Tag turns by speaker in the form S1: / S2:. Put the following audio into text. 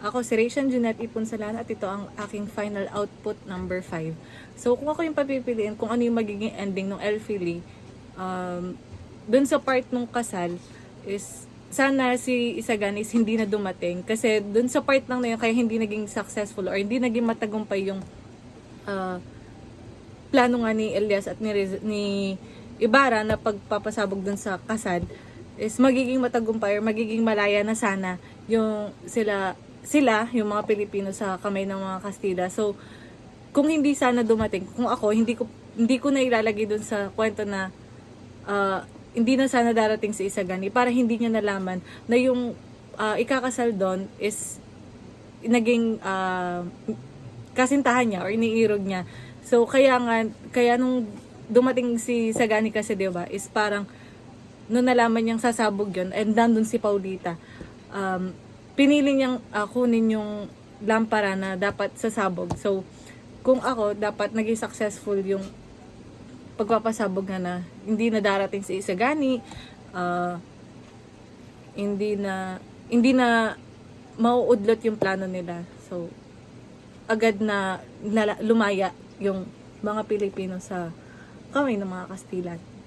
S1: Ako si Rachel Jeanette Ipunsalan at ito ang aking final output number 5. So kung ako yung papipiliin kung ano yung magiging ending ng Elfili, um, dun sa part nung kasal is sana si Isaganis hindi na dumating kasi dun sa part lang na yun kaya hindi naging successful or hindi naging matagumpay yung ah, plano nga ni Elias at ni, Riz- ni Ibarra na pagpapasabog dun sa kasal is magiging matagumpay or magiging malaya na sana yung sila sila yung mga Pilipino sa kamay ng mga Kastila. So kung hindi sana dumating, kung ako hindi ko hindi ko na ilalagay dun sa kwento na ah, hindi na sana darating si Isagani para hindi niya nalaman na yung ah, ikakasal doon is naging ah, kasintahan niya or iniirog niya. So kaya nga kaya nung dumating si Sagani kasi 'di ba is parang nung nalaman niyang sasabog yun and nandun si Paulita um, pinili niyang ah, kunin yung lampara na dapat sasabog. So kung ako dapat naging successful yung pagpapasabog na na hindi na darating si Isagani ah, hindi na hindi na mauudlot yung plano nila. So agad na lala- lumaya yung mga Pilipino sa kamay ng mga Kastilan.